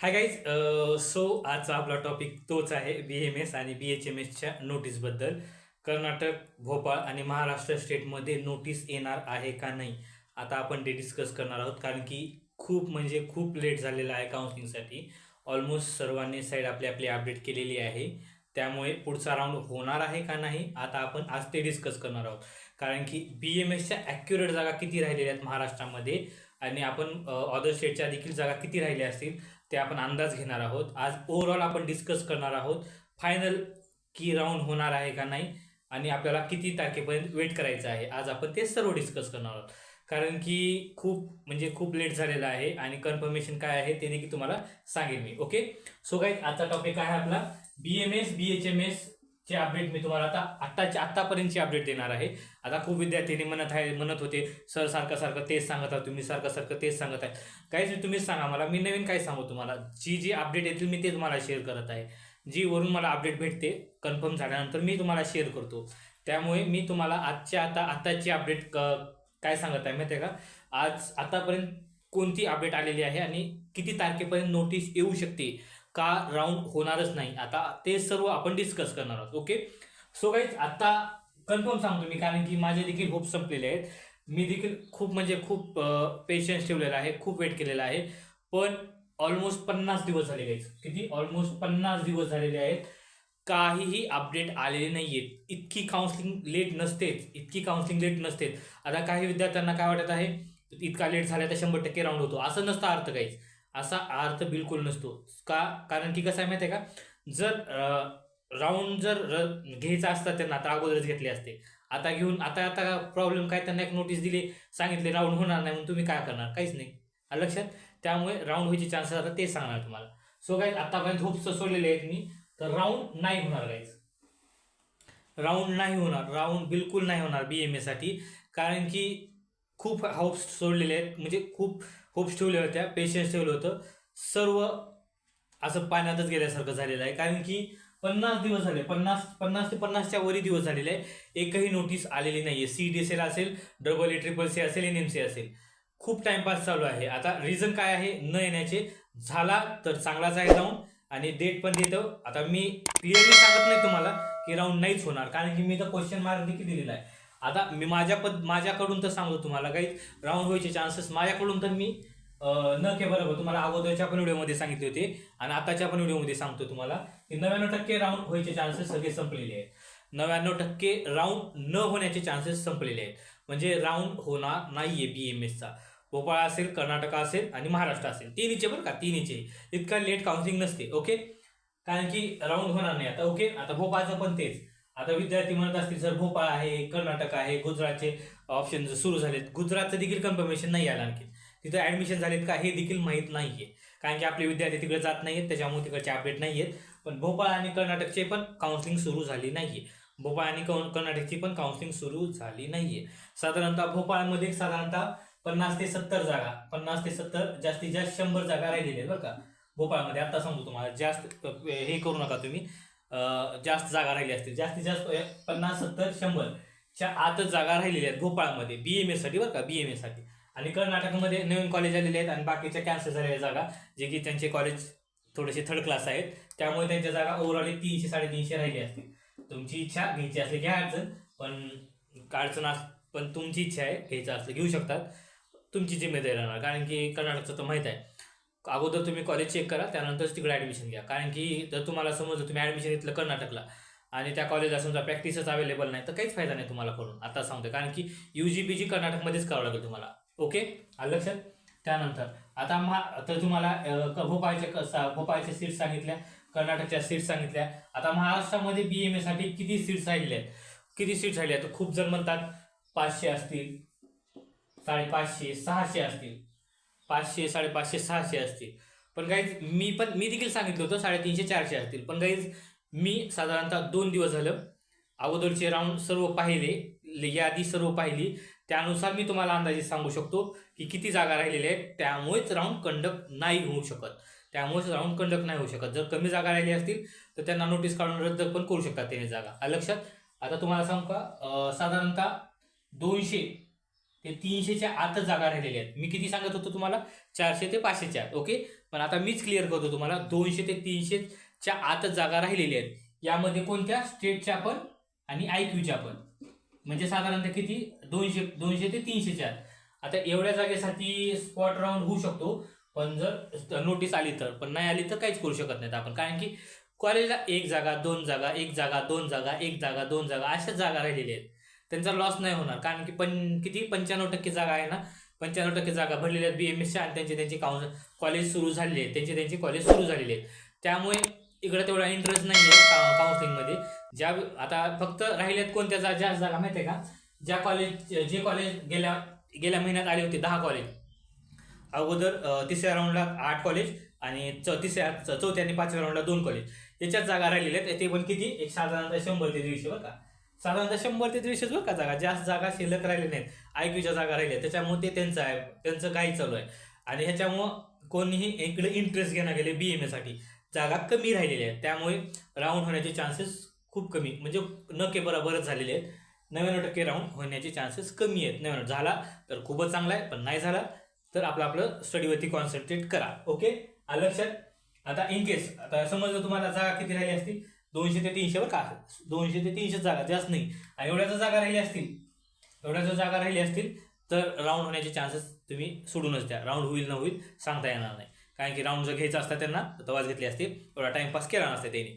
Hi guys so आजचा आपला topic तोच आहे बी एम एस आणि बी एच एम एसच्या नोटीसबद्दल कर्नाटक भोपाळ आणि महाराष्ट्र स्टेटमध्ये नोटीस येणार आहे का नाही? आता आपण ते डिस्कस करणार आहोत कारण की खूप म्हणजे खूप लेट झालेलं आहे काउन्सिलिंगसाठी ऑलमोस्ट सर्वांनी साईड आपली आपली अपडेट केलेली आहे. त्यामुळे पुढचा राऊंड होणार आहे का नाही आता आपण आज ते डिस्कस करणार आहोत. कारण की बी एम एसच्या ॲक्युरेट जागा किती राहिलेल्या आहेत महाराष्ट्रामध्ये? आणि आपण uh, अदर स्टेटच्या देखील जागा किती राहिल्या असतील? ते आपण अंदाज घेणार आहोत. आज ओव्हरऑल आपण डिस्कस करणार आहोत फायनल की राऊंड होणार आहे का नाही आणि आपल्याला किती तारखेपर्यंत वेट करायचं आहे आज आपण ते सर्व डिस्कस करणार आहोत. कारण की खूप म्हणजे खूप लेट झालेलं आहे आणि कन्फर्मेशन काय आहे ते देखील तुम्हाला सांगेन मी ओके सो काय आजचा टॉपिक आहे आपला B M S B H M S जे अपडेट मी तुम्हाला आता आत्ताच्या आत्तापर्यंतची अपडेट देणार आहे. आता खूप विद्यार्थ्यांनी म्हणत आहे म्हणत होते सर सारखं सारखं तेच सांगत आहात तुम्ही सारखं सारखं तेच सांगत आहे. काहीच नाही तुम्हीच सांगा मला. मी नवीन काय सांगू तुम्हाला? जी जी अपडेट येतील मी ते तुम्हाला शेअर करत आहे. जी वरून मला अपडेट भेटते कन्फर्म झाल्यानंतर मी तुम्हाला शेअर करतो. त्यामुळे मी तुम्हाला आजच्या आता आत्ताची अपडेट काय सांगत आहे माहिती आहे का? आज आतापर्यंत कोणती अपडेट आलेली आहे आणि किती तारखेपर्यंत नोटीस येऊ शकते? का राऊंड होणारच नाही. आता ते सर्व आपण डिस्कस करणार आहोत. ओके सो गाईज आता कन्फर्म सांगतो मी कारण की माझे देखील होप संपलेले आहेत. मी देखील खूप म्हणजे खूप पेशन्स ठेवलेला आहे खूप वेट केलेला आहे. पण ऑलमोस्ट पन्नास दिवस झाले गाईज किती? ऑलमोस्ट पन्नास दिवस झालेले आहेत. काहीही अपडेट आलेले नाही आहेत इतकी काउन्सिलिंग लेट नसतेच. इतकी काउन्सिलिंग लेट नसतेच. आता काही विद्यार्थ्यांना काय वाटत आहे? इतका लेट झाला तर शंभर टक्के राऊंड होतो. असं नसतं अर्थ काहीच असा अर्थ बिलकुल नसतो. का? कारण की कसं आहे माहिती आहे का? जर राऊंड जर घ्यायचा असता त्यांना आता अगोदरच घेतले असते. आता घेऊन आता आता प्रॉब्लेम काय? त्यांना एक नोटीस दिली सांगितले राऊंड होणार नाही म्हणून तुम्ही काय करणार? काहीच नाही. लक्षात? त्यामुळे राऊंड व्हायचे चान्सेस आता ते सांगणार तुम्हाला. सो काय आतापर्यंत होप्स सोडलेले आहेत मी. तर राऊंड नाही होणार काहीच राऊंड नाही होणार. राऊंड बिलकुल नाही होणार बी एम एसाठी कारण की खूप होप्स सोडलेले आहेत. म्हणजे खूप होप्स ठेवल्या होत्या पेशन्स ठेवलं होतं. सर्व असं पाण्यातच गेल्यासारखं झालेलं आहे. कारण की पन्नास दिवस झाले पन्नास पन्नास ते पन्नासच्या वरी दिवस झालेले आहे एकही नोटीस आलेली नाही आहे सी डी एस एल असेल डबल ए ट्रिपल सी असेल एन एम सी असेल. खूप टाइमपास चालू आहे. आता रिझन काय आहे? न येण्याचे. झाला तर चांगलाच आहे जाऊन आणि डेट पण देतो. आता मी क्लिअरली सांगत नाही तुम्हाला की राऊंड नाहीच होणार. कारण की मी तर क्वेश्चन मार्क देखील दिलेला आहे. आता मी माझ्या पद माझ्याकडून तर सांगतो तुम्हाला काही राऊंड व्हायचे चान्सेस माझ्याकडून तर मी न के बरोबर तुम्हाला अगोदरच्या पण व्हिडिओमध्ये सांगितले होते आणि आताच्या पण व्हिडिओमध्ये सांगतो तुम्हाला की नव्याण्णव टक्के राऊंड व्हायचे चान्सेस सगळे संपलेले आहेत. नव्याण्णव टक्के राऊंड न होण्याचे चान्सेस संपलेले आहेत. म्हणजे राऊंड होणार नाहीये बी एम एसचा भोपाळ असेल कर्नाटक असेल आणि महाराष्ट्र असेल. तिन्हीचे बरं का तिन्हीचे इतका लेट काउन्सिलिंग नसते ओके कारण की राऊंड होणार नाही आता ओके आता भोपाळचं पण तेच. आता विद्यार्थी म्हणत असतील सर भोपाळ आहे कर्नाटक आहे गुजरातचे ऑप्शन सुरू झालेत गुजरातचं देखील कन्फर्मेशन नाही आलं आणखी तिथं ऍडमिशन झालेत का हे देखील माहीत नाहीये. कारण की आपले विद्यार्थी तिकडे जात नाहीयेत त्याच्यामुळे तिकडचे अपडेट नाही आहेत पण भोपाळ आणि कर्नाटकचे पण काउन्सिलिंग सुरू झाली नाहीये. भोपाळ आणि कर्नाटकची पण काउन्सिलिंग सुरू झाली नाहीये. साधारणतः भोपाळमध्ये साधारणतः पन्नास ते सत्तर जागा पन्नास ते सत्तर जास्तीत जास्त शंभर जागा राहिलेल्या आहेत बरं का. भोपाळमध्ये आता सांगतो तुम्हाला जास्त हे करू नका तुम्ही. जास्त जागा राहिली असतील. जास्तीत जास्त म्हणजे पन्नास सत्तर शंभरच्या आतच जागा राहिलेल्या आहेत भोपाळमध्ये बी एम एसाठी बरं का बी एम एसाठी आणि कर्नाटकमध्ये नवीन कॉलेज आलेले आहेत आणि बाकीच्या कॅन्सल झालेल्या जागा जे की त्यांचे कॉलेज थोडेसे थर्ड क्लास आहेत त्यामुळे त्यांच्या जागा ओव्हरऑल तीनशे साडेतीनशे राहिली असतील. तुमची इच्छा घ्यायची असली घ्या अडचण पण अडचण अस पण तुमची इच्छा आहे घ्यायचं असलं घेऊ शकतात. तुमची जिम्मेदारी राहणार कारण की कर्नाटकचं तर माहीत आहे. अगोदर तुम्ही कॉलेज चेक करा त्यानंतरच तिकडे ॲडमिशन घ्या. कारण की जर तुम्हाला समजलं तुम्ही ॲडमिशन घेतलं कर्नाटकला आणि त्या कॉलेजला समजा प्रॅक्टिसच अवेलेबल नाही तर काहीच फायदा नाही तुम्हाला करून. आता सांगतो कारण की यू जी पी जी कर्नाटकमध्येच करावं लागेल तुम्हाला. ओके आलं लक्षात? त्यानंतर आता महा तर तुम्हाला भोपाळच्या भोपाळच्या सीट्स सांगितल्या कर्नाटकच्या सीट्स सांगितल्या. आता महाराष्ट्रामध्ये बी एम एसाठी किती सीट्स राहिलेल्या आहेत किती सीट्स राहिल्या तर खूप जण म्हणतात पाचशे असतील साडेपाचशे सहाशे असतील. पाचशे साडेपाचशे सहाशे असतील. पण काही मी पण मी देखील सांगितलं होतं साडेतीनशे चारशे असतील. पण काही मी साधारणतः दोन दिवस झालं अगोदरचे राऊंड सर्व पाहिले यादी सर्व पाहिली. त्यानुसार मी तुम्हाला अंदाजे सांगू शकतो की किती जागा राहिलेल्या आहेत. त्यामुळेच राऊंड कंडक्ट नाही होऊ शकत. त्यामुळेच राऊंड कंडक्ट नाही होऊ शकत. जर कमी जागा राहिली असतील तर त्यांना नोटीस काढून रद्द पण करू शकतात त्याने जागा. लक्षात? आता तुम्हाला सांगू का? साधारणतः दोनशे हे तीनशेच्या आतच जागा राहिलेल्या आहेत. मी किती सांगत होतो तुम्हाला? चारशे ते पाचशेच्या आत ओके? पण आता मीच क्लिअर करतो तुम्हाला दोनशे ते तीनशेच्या आतच जागा राहिलेल्या आहेत. यामध्ये कोणत्या? स्टेटच्या पण आणि आय क्यूच्या पण. म्हणजे साधारणतः किती? दोनशे दोनशे ते तीनशेच्या. आत. आता एवढ्या जागेसाठी स्पॉट राऊंड होऊ शकतो पण जर नोटीस आली तर. पण नाही आली तर काहीच करू शकत नाहीत आपण. कारण की कॉलेजला एक जागा दोन जागा एक जागा दोन जागा एक जागा दोन जागा अशाच जागा राहिलेल्या आहेत. त्यांचा लॉस नाही होणार. कारण की पण किती? पंच्याण्णव टक्के जागा आहे ना? पंच्याण्णव टक्के जागा भरलेल्या आहेत बी एम एसच्या आणि त्यांचे त्यांचे काउन्स कॉलेज सुरू झालेले आहेत. त्यांचे त्यांचे कॉलेज सुरू झालेले आहेत. त्यामुळे इकडे तेवढा इंटरेस्ट नाही आहे काउन्सिलिंगमध्ये ज्या आता फक्त राहिल्यात कोणत्या जा ज्या जागा माहिती आहे का? ज्या कॉलेज जे कॉलेज गेल्या गेल्या महिन्यात आले होते दहा कॉलेज अगोदर तिसऱ्या राऊंडला आठ कॉलेज आणि चौ तिसऱ्या च- चौथ्या आणि पाचव्या राऊंडला दोन कॉलेज याच्यात जागा राहिलेल्या आहेत. ते पण किती? एक साधारणतः शंभर ते दीडशे बरं का? साधारणतः शंभर ते दीडशेच बरं का जागा. जास्त जागा शिल्लक राहिल्या नाहीत. आयक्यूच्या जागा राहिल्या. त्याच्यामुळे ते त्यांचं आहे. त्यांचं काही चालू आहे. आणि ह्याच्यामुळं कोणीही इकडे इंटरेस्ट घेणं गेले बी एम एसाठी जागा कमी राहिलेल्या आहेत त्यामुळे राऊंड होण्याचे चान्सेस खूप कमी. म्हणजे नके बरोबरच झालेले आहेत. नव्याण्णव टक्के राऊंड होण्याचे चान्सेस कमी आहेत. नव्याण्णव झाला तर खूपच चांगला आहे पण नाही झाला तर आपलं आपलं स्टडीवरती कॉन्सन्ट्रेट करा. ओके लक्षात? आता इन केस आता समजलं तुम्हाला जागा किती राहिली असती? दोनशे ते तीनशे बरं का. दोनशे ते तीनशे जागा जास्त नाही. आणि एवढ्या जर जागा राहिल्या असतील एवढ्या जर जागा राहिल्या असतील तर राऊंड होण्याचे चान्सेस तुम्ही सोडूनच द्या. राऊंड होईल न होईल सांगता येणार नाही. कारण की राऊंड जर घ्यायचा असता त्यांना तवाज घेतली असते. एवढा टाइमपास केला नसता त्यांनी.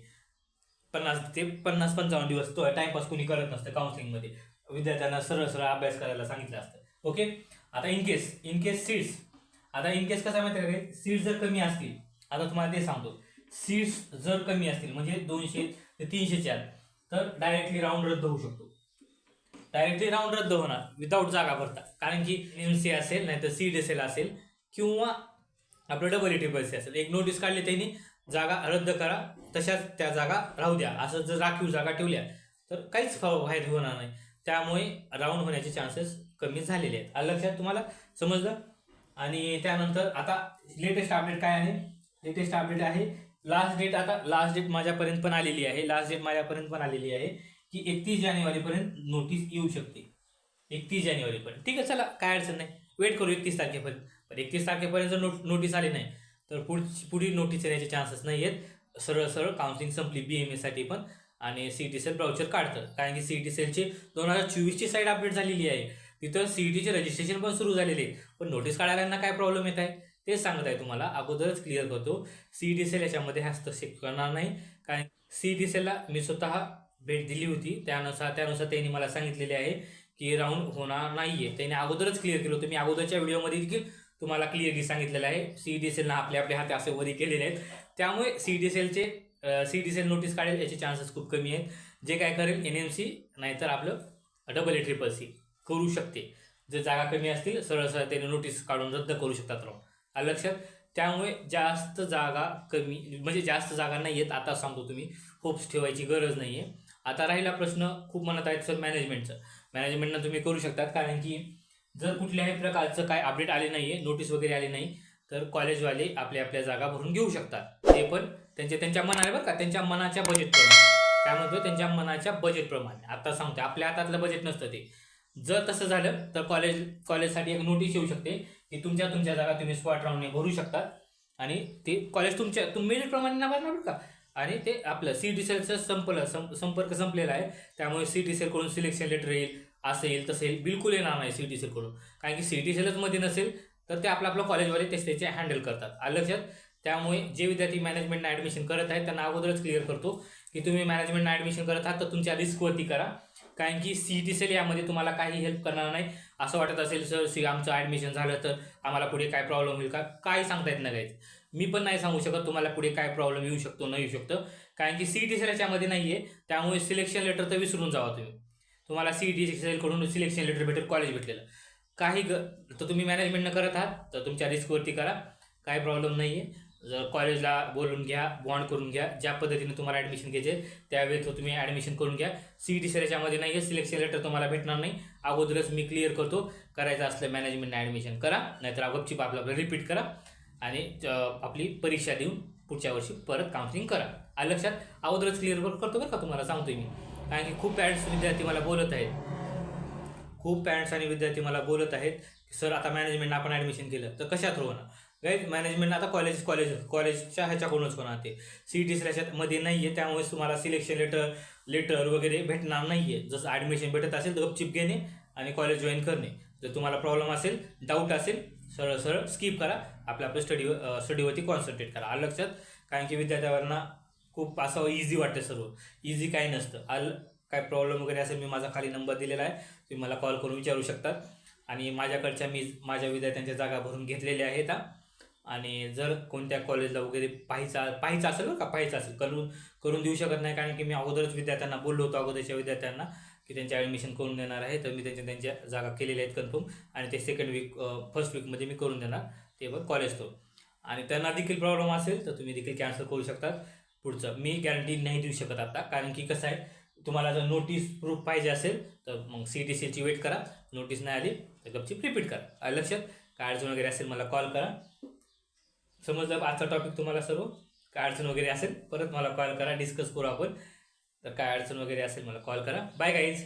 पन्नास ते पन्नास पंचावन्न दिवस तो टाइमपास कोणी करत नसतं काउन्सिलिंगमध्ये विद्यार्थ्यांना सरळ सरळ अभ्यास करायला सांगितलं असतं. ओके आता in case in case seats आता इन केस कसं माहिती आहे का सीट्स जर कमी असतील आता तुम्हाला ते सांगतो. सीट्स जर कमी असतील म्हणजे दोनशे ते तीनशे चार तर डायरेक्टली राऊंड रद्द होऊ शकतो. डायरेक्टली राऊंड रद्द होणार विदाऊट जागा भरता. कारण की एम सी असेल नाही तर सी एल असेल किंवा आपलं डबल ट्रिपल सी असेल. एक नोटीस काढली त्यांनी जागा रद्द करा तशाच त्या जागा राहू द्या. असं जर राखीव जागा ठेवल्या तर काहीच फा- फायदा होणार नाही. त्यामुळे राऊंड होण्याचे चान्सेस कमी झालेले आहेत. आलं लक्षात तुम्हाला? समजलं? आणि त्यानंतर आता लेटेस्ट अपडेट काय आहे? लेटेस्ट अपडेट आहे लास्ट डेट आता लास्ट डेट माझ्यापर्यंत पण आलेली आहे. लास्ट डेट माझ्यापर्यंत पण आलेली आहे की एकतीस जानेवारीपर्यंत नोटीस येऊ शकते. एकतीस जानेवारीपर्यंत. ठीक आहे चला काय अडचण नाही. वेट करू एकतीस तारखेपर्यंत. पण एकतीस तारखेपर्यंत जर नोट नोटीस आली नाही तर पुढची पुढील नोटीस येण्याचे चान्सेस नाही आहेत. सरळ सरळ काउन्सिलिंग संपली बी एम एसाठी पण. आणि सी टी सेल ब्राउचर काढतं कारण की सी टी सेलची दोन हजार चोवीसची साईड अपडेट झालेली आहे. तिथं सी टीचे रजिस्ट्रेशन पण सुरू झालेले आहे पण नोटीस काढायला काय प्रॉब्लेम येत आहे? ते सांगत आहे तुम्हाला. अगोदरच क्लिअर करतो. सी डी सेल याच्यामध्ये हस्तक्षेप करणार नाही. कारण सी डी सेलला मी स्वतः भेट दिली होती. त्यानुसार त्यानुसार त्यांनी मला सांगितलेले आहे की राऊंड होणार नाहीये. त्यांनी अगोदरच क्लिअर केलं होतं. मी अगोदरच्या व्हिडिओमध्ये देखील तुम्हाला क्लिअरली सांगितलेलं आहे. सी डी सेलनं आपले आपले हाते असे वरी केलेले आहेत. त्यामुळे सी डी सेलचे सी डी सेल नोटीस काढेल याचे चान्सेस खूप कमी आहेत. जे काय करेल एन एम सी नाहीतर आपलं डबल ए ट्रिपल सी करू शकते. जर जागा कमी असतील सरळ सरळ त्याने नोटीस काढून रद्द करू शकतात राऊंड आलं लक्षात त्यामुळे जास्त जागा कमी म्हणजे जास्त जागा नाही आहेत आता सांगतो तुम्ही. होप्स ठेवायची गरज नाही आहे आता राहिला प्रश्न खूप म्हणत आहेत सर मॅनेजमेंटचं. मॅनेजमेंटनं तुम्ही करू शकतात कारण की जर कुठल्याही प्रकारचं काय अपडेट आले नाही आहे नोटीस वगैरे आली नाही तर कॉलेजवाले आपल्या आपल्या जागा भरून घेऊ शकतात. ते पण त्यांच्या त्यांच्या मनाने बरं का त्यांच्या मनाच्या बजेटप्रमाणे त्यामध्ये त्यांच्या मनाच्या बजेटप्रमाणे आता सांगतो आपल्या हातातलं बजेट नसतं ते. जर तसं झालं तर कॉलेज कॉलेजसाठी एक नोटीस येऊ शकते. की तुमच्या तुमच्या जागा तुम्ही स्पॉट राऊंडने भरू शकता. आणि ते कॉलेज तुमच्या तुम मेरिटप्रमाणे ना बरं का? आणि ते आपलं सी डी सेलचं संपलं सं संपर्क संपलेला आहे. त्यामुळे सी डी सेलकडून सिलेक्शन लेटर येईल असं येईल तसं येईल. बिलकुल येणार नाही सी डी सेलकडून कारण की सी डी सेलच मध्ये नसेल तर ते आपलं आपलं कॉलेजवाले तेच त्याचे हँडल करतात. आलं लक्षात? त्यामुळे जे विद्यार्थी मॅनेजमेंटनं ॲडमिशन करत आहेत त्यांना अगोदरच क्लिअर करतो की तुम्ही मॅनेजमेंटनं ॲडमिशन करत आहात तर तुमच्या रिस्कवरती करा. कारण की सी टी सेल यामध्ये तुम्हाला काही हेल्प करणार नाही. असं वाटत असेल सर सी आमचं ॲडमिशन झालं तर आम्हाला पुढे काय प्रॉब्लेम होईल का? काही सांगता येत नाही काहीच मी पण नाही सांगू शकत तुम्हाला पुढे काय प्रॉब्लेम येऊ शकतो न येऊ शकतं. कारण की सी टी सेल याच्यामध्ये नाही आहे त्यामुळे सिलेक्शन लेटर तर विसरून जावा तुम्ही. तुम्हाला सी टी सेलकडून सिलेक्शन लेटर भेटेल कॉलेज भेटलेलं. काही ग तर तुम्ही मॅनेजमेंटनं करत आहात तर तुमच्या रिस्कवरती करा. काही प्रॉब्लेम नाही आहे कॉलेजला बोलून घ्या बॉन्ड करून घ्या ज्या पद्धतीने तुम्हाला ॲडमिशन घ्यायचे त्यावेळेस तो तुम्ही ॲडमिशन करून घ्या. सी ई टी सर याच्यामध्ये नाही आहे सिलेक्शन लेटर तुम्हाला भेटणार नाही. अगोदरच मी क्लिअर करतो करायचं असलं मॅनेजमेंटने ॲडमिशन करा नाहीतर गपचीप आपलं आपलं रिपीट करा आणि आपली परीक्षा देऊन पुढच्या वर्षी परत काउन्सिलिंग करा. आलं लक्षात? अगोदरच क्लिअर करतो बरं का तुम्हाला सांगतोय मी. कारण की खूप पॅरेंट्स विद्यार्थी मला बोलत आहेत. खूप पॅरेंट्स आणि विद्यार्थी मला बोलत आहेत सर आता मॅनेजमेंट आपण ॲडमिशन केलं तर कशा थ्रू होणार गाईज मॅनेजमेंट आता कॉलेज कॉलेज कॉलेजच्या ह्याच्याकडूनच होणार ते. सी टी ह्याच्यात मध्ये नाही आहे त्यामुळे तुम्हाला सिलेक्शन लेटर लेटर वगैरे भेटणार नाही आहे जसं ॲडमिशन भेटत असेल तर गपचिप घेणे आणि कॉलेज जॉईन करणे. जर तुम्हाला प्रॉब्लेम असेल डाऊट असेल सरळ सरळ स्किप करा. आपल्या आपल्या स्टडी स्टडीवरती कॉन्सन्ट्रेट करा. आलं लक्षात? कारण की विद्यार्थ्यांना खूप असं इझी वाटतं सर्व. इझी काही नसतं. आल काय प्रॉब्लेम वगैरे असेल मी माझा खाली नंबर दिलेला आहे. तुम्ही मला कॉल करून विचारू शकतात आणि माझ्याकडच्या मी माझ्या विद्यार्थ्यांच्या जागा भरून घेतलेल्या आहेत हा. आणि जर कोणत्या कॉलेजला वगैरे पाहायचा पाहायचं असेल बरं का पाहायचं असेल. करून करून देऊ शकत नाही कारण की मी अगोदरच विद्यार्थ्यांना बोललो होतो अगोदरच्या विद्यार्थ्यांना की त्यांचे ॲडमिशन करून देणार आहे. तर मी त्यांच्या त्यांच्या जागा केलेल्या आहेत कन्फर्म आणि ते सेकंड वीक फर्स्ट वीकमध्ये मी करून देणार ते बघ कॉलेज तो. आणि त्यांना देखील प्रॉब्लेम असेल तर तुम्ही देखील कॅन्सल करू शकतात पुढचं. मी गॅरंटी नाही देऊ शकत आता कारण की कसं आहे तुम्हाला जर नोटीस प्रूफ पाहिजे असेल तर मग सी टी सीची वेट करा. नोटीस नाही आली तर गपची रिपीट करा. लक्षात? काय अडचण वगैरे असेल मला कॉल करा. समजलं आजचा टॉपिक तुम्हाला सर्व काय अडचण वगैरे असेल परत मला कॉल करा डिस्कस करू आपण. तर काय अडचण वगैरे असेल मला कॉल करा. Bye guys